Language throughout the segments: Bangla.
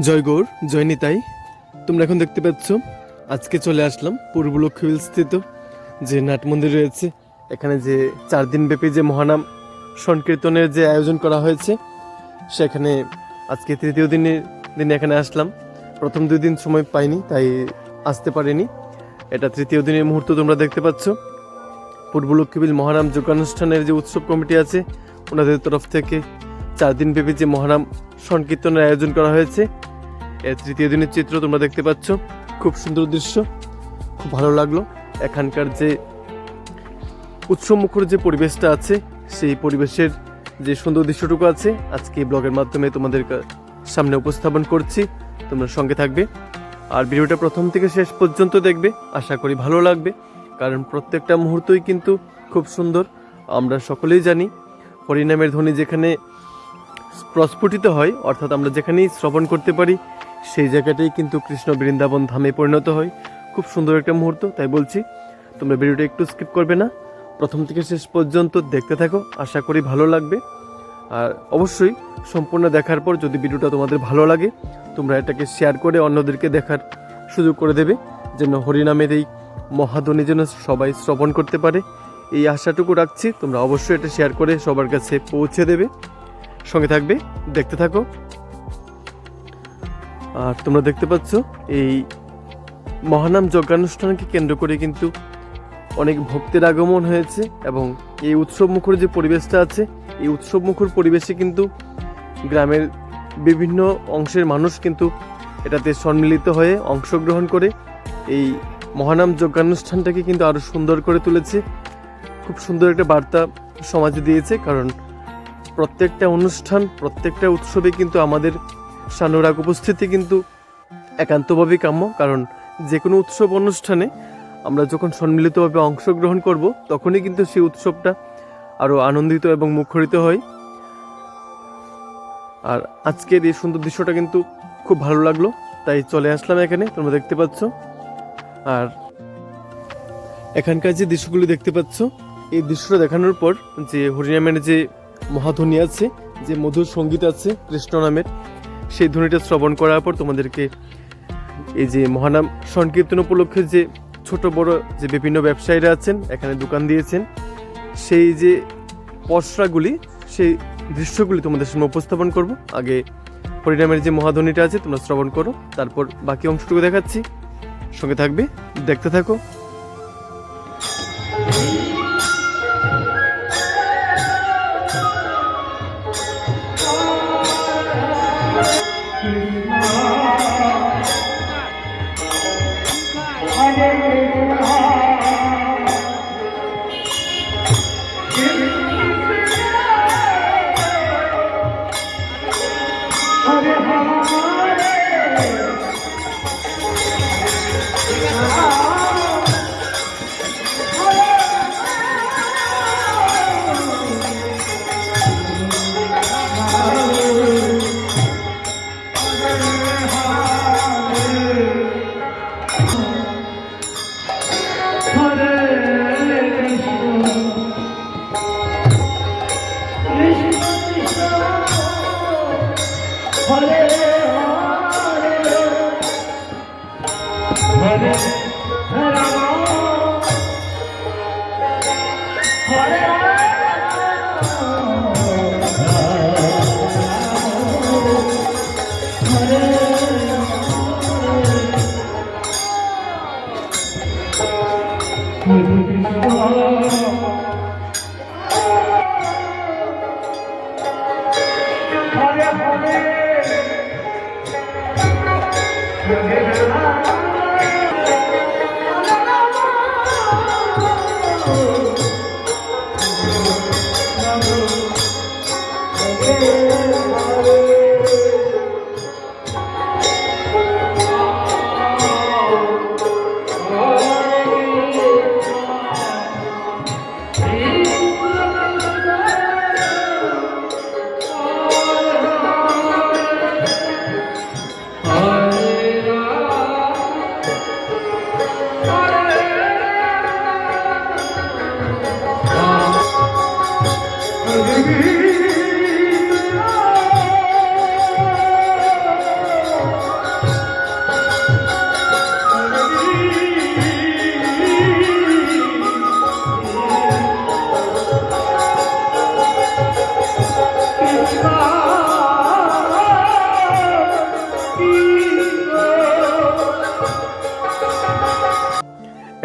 জয় গৌর জয় নিতাই তোমরা এখন দেখতে পাচ্ছ, আজকে চলে আসলাম পূর্ব লক্ষ্মীবিল স্থিত যে নাট মন্দির রয়েছে। এখানে যে চার দিন ব্যাপী যে মহানাম সংকীর্তনের যে আয়োজন করা হয়েছে, সেখানে আজকে তৃতীয় দিনের দিনে এখানে আসলাম। প্রথম দুই দিন সময় পাইনি, তাই আসতে পারিনি। এটা তৃতীয় দিনের মুহূর্ত তোমরা দেখতে পাচ্ছ। পূর্ব লক্ষ্মীবিল মহানাম যোগানুষ্ঠানের যে উৎসব কমিটি আছে, ওনাদের তরফ থেকে চার দিন ব্যাপী যে মহানাম সংকীর্তনের আয়োজন করা হয়েছে, এর তৃতীয় দিনের চিত্র তোমরা দেখতে পাচ্ছ। খুব সুন্দর দৃশ্য, খুব ভালো লাগল। এখানকার যে উৎসবমুখর যে পরিবেশটা আছে, সেই পরিবেশের যে সুন্দর দৃশ্যটুকু আছে, আজকে ব্লগের মাধ্যমে তোমাদের সামনে উপস্থাপন করছি। তোমরা সঙ্গে থাকবে। আর ভিডিওটা প্রথম থেকে শেষ পর্যন্ত দেখবে, আশা করি ভালো লাগবে। কারণ প্রত্যেকটা মুহূর্তই কিন্তু খুব সুন্দর, আমরা সকলেই জানি। হরিনামের ধ্বনি যেখানে প্রস্ফুটিত হয়, অর্থাৎ আমরা যেখানেই শ্রবণ করতে পারি, সেই জায়গাটাই কিন্তু কৃষ্ণ বৃন্দাবন ধামে পরিণত হয়। খুব সুন্দর একটা মুহূর্ত, তাই বলছি, তোমরা ভিডিওটা একটু স্কিপ করবে না। প্রথম থেকে শেষ পর্যন্ত দেখতে থাকো, আশা করি ভালো লাগবে। আর অবশ্যই সম্পূর্ণ দেখার পর যদি ভিডিওটা তোমাদের ভালো লাগে, তোমরা এটাকে শেয়ার করে অন্যদেরকে দেখার সুযোগ করে দেবে, যেন হরিনামের এই মহাধ্বনি যেন সবাই শ্রবণ করতে পারে। এই আশাটুকু রাখছি, তোমরা অবশ্যই এটা শেয়ার করে সবার কাছে পৌঁছে দেবে। সঙ্গে থাকবে, দেখতে থাকো। আর তোমরা দেখতে পাচ্ছ, এই মহানাম যজ্ঞানুষ্ঠানকে কেন্দ্র করে কিন্তু অনেক ভক্তের আগমন হয়েছে এবং এই উৎসব মুখর যে পরিবেশটা আছে, এই উৎসব মুখর পরিবেশে কিন্তু গ্রামের বিভিন্ন অংশের মানুষ কিন্তু এটাতে সম্মিলিত হয়ে অংশগ্রহণ করে এই মহানাম যজ্ঞানুষ্ঠানটাকে কিন্তু আরও সুন্দর করে তুলেছে। খুব সুন্দর একটা বার্তা সমাজে দিয়েছে, কারণ প্রত্যেকটা অনুষ্ঠান, প্রত্যেকটা উৎসবে কিন্তু আমাদের সানুরাগ উপস্থিতি কিন্তু একান্তভাবেই কাম্য। কারণ যে কোনো উৎসব অনুষ্ঠানে আমরা যখন সম্মিলিতভাবে অংশগ্রহণ করব, তখনই কিন্তু সেই উৎসবটা আরও আনন্দিত এবং মুখরিত হয়। আর আজকের এই সুন্দর দৃশ্যটা কিন্তু খুব ভালো লাগল, তাই চলে আসলাম এখানে, তোমরা দেখতে পাচ্ছ। আর এখানকার যে দৃশ্যগুলি দেখতে পাচ্ছ, এই দৃশ্যটা দেখানোর পর যে হরিনামের যে মহাধ্বনি আছে, যে মধুর সংগীত আছে, কৃষ্ণ নামের। সেই ধ্বনিটা শ্রবণ করার পর তোমাদেরকে এই যে মহানাম সংকীর্তন উপলক্ষে যে ছোট বড় যে বিভিন্ন ব্যবসায়ীরা আছেন, এখানে দোকান দিয়েছেন, সেই যে পসরাগুলি, সেই দৃশ্যগুলি তোমাদের সামনে উপস্থাপন করব। আগে হরিনামের যে মহাধ্বনিটা আছে, তোমরা শ্রবণ করো, তারপর বাকি অংশটুকু দেখাচ্ছি। সঙ্গে থাকবে, দেখতে থাকো। Hare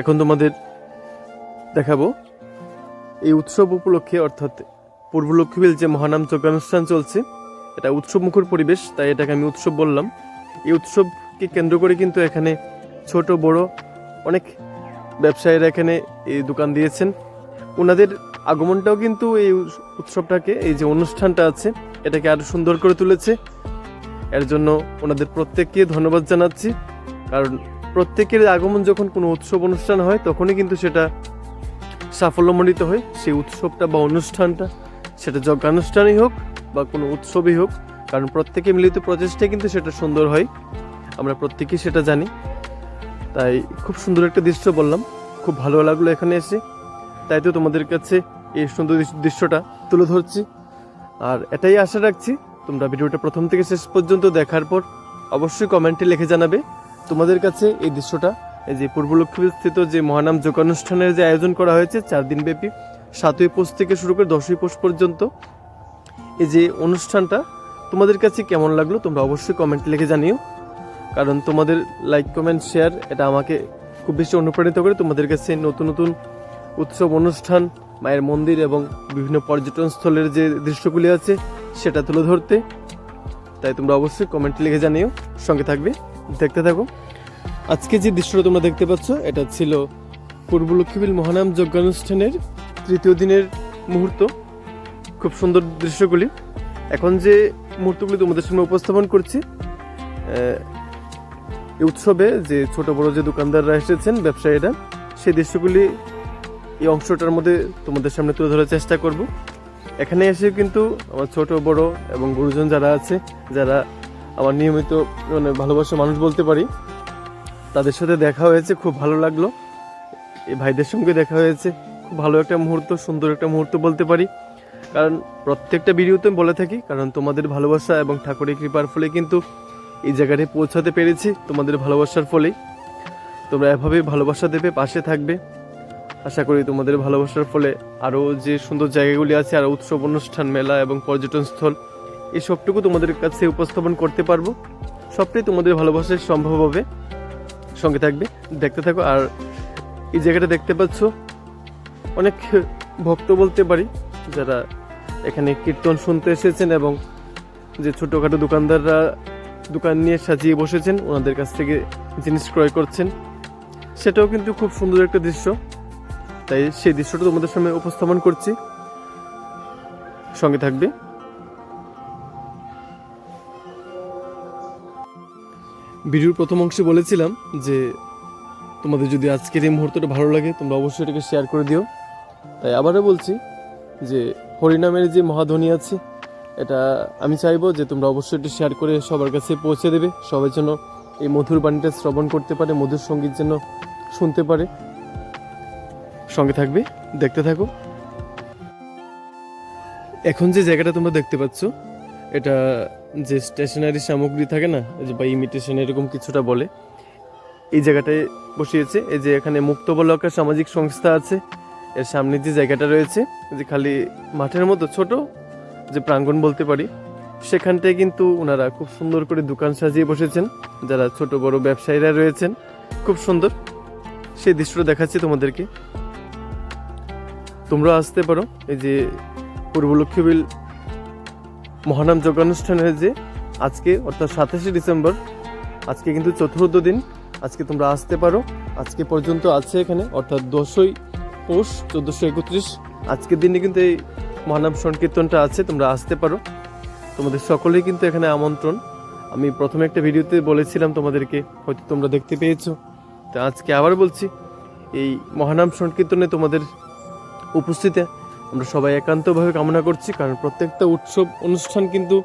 এখন তোমাদের দেখাবো। এই উৎসব উপলক্ষে অর্থাৎ পূর্ব লক্ষ্মীবিল যে মহানাম যজ্ঞানুষ্ঠান চলছে, এটা উৎসবমুখর পরিবেশ, তাই এটাকে আমি উৎসব বললাম। এই উৎসবকে কেন্দ্র করে কিন্তু এখানে ছোট, বড় অনেক ব্যবসায়ীরা এখানে এই দোকান দিয়েছেন। ওনাদের আগমনটাও কিন্তু এই উৎসবটাকে, এই যে অনুষ্ঠানটা আছে, এটাকে আরও সুন্দর করে তুলেছে। এর জন্য ওনাদের প্রত্যেককে ধন্যবাদ জানাচ্ছি। কারণ প্রত্যেকের আগমন যখন কোনো উৎসব অনুষ্ঠান হয়, তখনই কিন্তু সেটা সাফল্যমণ্ডিত হয়। সেই উৎসবটা বা অনুষ্ঠানটা, সেটা যজ্ঞানুষ্ঠানই হোক বা কোনো উৎসবই হোক, কারণ প্রত্যেকে মিলিত প্রচেষ্টায় কিন্তু সেটা সুন্দর হয়। আমরা প্রত্যেকেই সেটা জানি। তাই খুব সুন্দর একটা দৃশ্য বললাম। খুব ভালো লাগল এখানে এসে। তাই তো তোমাদের কাছে এই সুন্দর দৃশ্য- দৃশ্যটা তুলে ধরছি। আর এটাই আশা রাখছি, তোমরা ভিডিওটা প্রথম থেকে শেষ পর্যন্ত দেখার পর অবশ্যই কমেন্টে লিখে জানাবে। তোমাদের কাছে এই দৃশ্যটা, এই যে পূর্বলক্ষ্মী স্থিত যে মহানাম যোগানুষ্ঠানের যে আয়োজন করা হয়েছে চার দিন ব্যাপী, সাতই পোষ থেকে শুরু করে দশই পোষ পর্যন্ত, এই যে অনুষ্ঠানটা, তোমাদের কাছে কেমন লাগল তোমরা অবশ্যই কমেন্ট লিখে জানিও। কারণ তোমাদের লাইক কমেন্ট শেয়ার এটা আমাকে খুব বেশি অনুপ্রাণিত করে। তোমাদের কাছে নতুন নতুন উৎসব, অনুষ্ঠান, মায়ের মন্দির এবং বিভিন্ন পর্যটন স্থলের যে দৃশ্যগুলি আছে, সেটা তুলে ধরতে। তাই তোমরা অবশ্যই কমেন্ট লিখে জানিও। সঙ্গে থাকবে দেখতে থাকো। আজকে যে দৃশ্যটা তোমরা দেখতে পাচ্ছ, এটা ছিল পূর্ব লক্ষ্মীবিল মহানাম যজ্ঞানুষ্ঠানের তৃতীয় দিনের মুহূর্ত। খুব সুন্দর দৃশ্যগুলি। এখন যে মুহূর্তগুলি তোমাদের সামনে উপস্থাপন করছি এই উৎসবে যে ছোট বড় যে দোকানদাররা এসেছেন, ব্যবসায়ীরা, সেই দৃশ্যগুলি এই অংশটার মধ্যে তোমাদের সামনে তুলে ধরার চেষ্টা করব। এখানে এসে কিন্তু আমার ছোট, বড় এবং গুরুজন যারা আছে, যারা আমার নিয়মিত মানে ভালোবাসা মানুষ বলতে পারি। তাদের সাথে দেখা হয়েছে, খুব ভালো লাগল। এই ভাইদের সঙ্গে দেখা হয়েছে, খুব ভালো একটা মুহূর্ত, সুন্দর একটা মুহূর্ত বলতে পারি। কারণ প্রত্যেকটা ভিডিওতে বলে থাকি, কারণ তোমাদের ভালোবাসা এবং ঠাকুরের কৃপার ফলে কিন্তু এই জায়গাটায় পৌঁছাতে পেরেছি, তোমাদের ভালোবাসার ফলেই। তোমরা এভাবেই ভালোবাসা দেবে, পাশে থাকবে। আশা করি তোমাদের ভালোবাসার ফলে আরও যে সুন্দর জায়গাগুলি আছে, আরও উৎসব অনুষ্ঠান, মেলা এবং পর্যটন স্থল এই সবটুকু তোমাদের কাছে উপস্থাপন করতে পারব। সবটাই তোমাদের ভালোবাসায় সম্ভব হবে। সঙ্গে থাকবে, দেখতে থাকো, আর এই জায়গাটা দেখতে পাচ্ছ। অনেক ভক্ত বলতে পারি, যারা এখানে কীর্তন শুনতে এসেছেন এবং যে ছোটোখাটো দোকানদাররা দোকান নিয়ে সাজিয়ে বসেছেন, ওনাদের কাছ থেকে জিনিস ক্রয় করছেন। সেটাও কিন্তু খুব সুন্দর একটা দৃশ্য। তাই সেই দৃশ্যটা তোমাদের সামনে উপস্থাপন করছি। সঙ্গে থাকবে। ভিডিওর প্রথম অংশে বলেছিলাম যে তোমাদের যদি আজকের এই মুহূর্তটা ভালো লাগে, তোমরা অবশ্যই এটাকে শেয়ার করে দিও। তাই আবারও বলছি যে হরিনামের যে মহাধ্বনি আছে, এটা আমি চাইব যে তোমরা অবশ্যই এটা শেয়ার করে সবার কাছে পৌঁছে দেবে, সবাই যেন এই মধুর বাণীটা শ্রবণ করতে পারে, মধুর সংগীত যেন শুনতে পারে। সঙ্গে থাকবে, দেখতে থাকো। এখন যে জায়গাটা তোমরা দেখতে পাচ্ছ এটা যে স্টেশনারি সামগ্রী থাকে না যে বা ইমিটেশন এরকম কিছুটা বলে, এই জায়গাটায় বসিয়েছে। এই যে এখানে মুক্ত বলকা সামাজিক সংস্থা আছে, এর সামনে যে জায়গাটা রয়েছে যে খালি মাঠের মতো ছোট, যে প্রাঙ্গণ বলতে পারি, সেখানটায় কিন্তু ওনারা খুব সুন্দর করে দোকান সাজিয়ে বসেছেন। যারা ছোট বড় ব্যবসায়ীরা রয়েছেন, খুব সুন্দর। সেই দৃশ্যটা দেখাচ্ছি তোমাদেরকে। তোমরা আসতে পারো, এই যে পূর্ব লক্ষ্মীবিল মহানাম যোগানুষ্ঠানের যে আজকে, অর্থাৎ সাতাশে ডিসেম্বর, আজকে কিন্তু চতুর্থ দিন। আজকে তোমরা আসতে পারো। আজকে পর্যন্ত আছে এখানে, অর্থাৎ দশই পৌষ, চোদ্দোশো একত্রিশ। আজকের দিনে কিন্তু এই মহানাম সংকীর্তনটা আছে, তোমরা আসতে পারো। তোমাদের সকলেই কিন্তু এখানে আমন্ত্রণ। আমি প্রথমে একটা ভিডিওতে বলেছিলাম তোমাদেরকে, হয়তো তোমরা দেখতে পেয়েছ। তো আজকে আবার বলছি, এই মহানাম সংকীর্তনে তোমাদের উপস্থিতি আমরা সবাই একান্তভাবে কামনা করছি, কারণ প্রত্যেকটা উৎসব, অনুষ্ঠান কিন্তু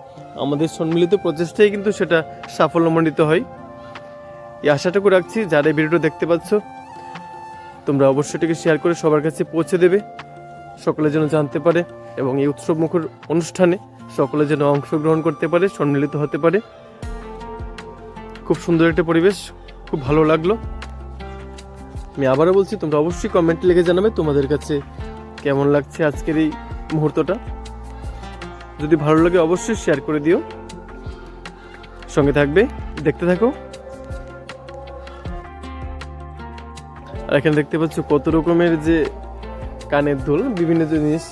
আমাদের সম্মিলিত প্রচেষ্টায় কিন্তু সেটা সাফল্যমণ্ডিত হয়। এই আশাটুকু রাখছি, যারা এই ভিডিওটা দেখতে পাচ্ছ, তোমরা অবশ্যই এটাকে শেয়ার করে সবার কাছে পৌঁছে দেবে। সকলে যেন জানতে পারে এবং এই উৎসব মুখর অনুষ্ঠানে সকলে যেন অংশগ্রহণ করতে পারে, সম্মিলিত হতে পারে। খুব সুন্দর একটা পরিবেশ, খুব ভালো লাগল। আমি আবারও বলছি, তোমরা অবশ্যই কমেন্ট লিখে জানাবে, তোমাদের কাছে কেমন লাগছে আজকের এই মুহূর্তটা? যদি ভালো লাগে অবশ্যই শেয়ার করে দিও। সঙ্গে থাকবে, দেখতে থাকো। আর এখানে দেখতে পাচ্ছ কত রকমের যে কানের দুল, বিভিন্ন জিনিস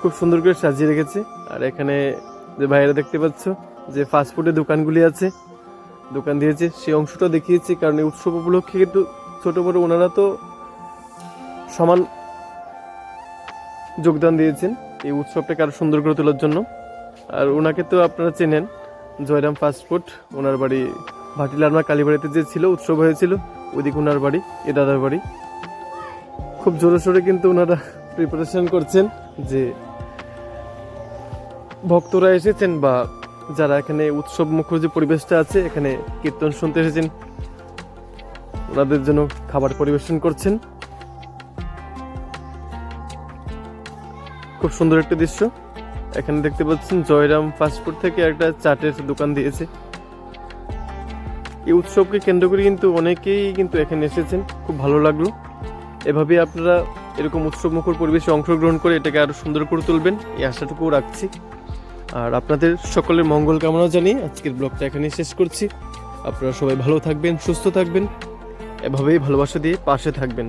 খুব সুন্দর করে সাজিয়ে রেখেছে। আর এখানে যে ভাইয়েরা দেখতে পাচ্ছ যে ফাস্টফুডের দোকানগুলি আছে, দোকান দিয়েছে। সেই অংশটা দেখিয়েছি, কারণ এই উৎসব উপলক্ষে কিন্তু ছোট বড় ওনারা তো সমান যোগদান দিয়েছেন এই উৎসবটাকে আরও সুন্দর করে তোলার জন্য। আর ওনাকে তো আপনারা চেনেন, জয়রাম ফাস্টফুড। ওনার বাড়ি ভাটিলারমা কালীবাড়িতে যে ছিল, উৎসব হয়েছিল, ওইদিকে ওনার বাড়ি, এ দাদার বাড়ি। খুব জোরে সোরে কিন্তু ওনারা প্রিপারেশন করছেন যে ভক্তরা এসেছেন বা যারা এখানে উৎসব মুখর যে পরিবেশটা আছে, এখানে কীর্তন শুনতে এসেছেন। ওনাদের জন্য খাবার পরিবেশন করছেন। খুব সুন্দর একটা দৃশ্য। এখানে দেখতে পাচ্ছেন জয়রাম ফাস্টফুড থেকে একটা চাটের দোকান দিয়েছে। এই উৎসবকে কেন্দ্র করে কিন্তু অনেকেই কিন্তু এখানে এসেছেন, খুব ভালো লাগল। এভাবে আপনারা এরকম উৎসব মুখর পরিবেশে অংশগ্রহণ করে এটাকে আরও সুন্দর করে তুলবেন, এই আশাটুকুও রাখছি। আর আপনাদের সকলের মঙ্গল কামনা জানিয়ে আজকের ব্লগটা এখানে শেষ করছি। আপনারা সবাই ভালো থাকবেন, সুস্থ থাকবেন, এভাবেই ভালোবাসা দিয়ে পাশে থাকবেন।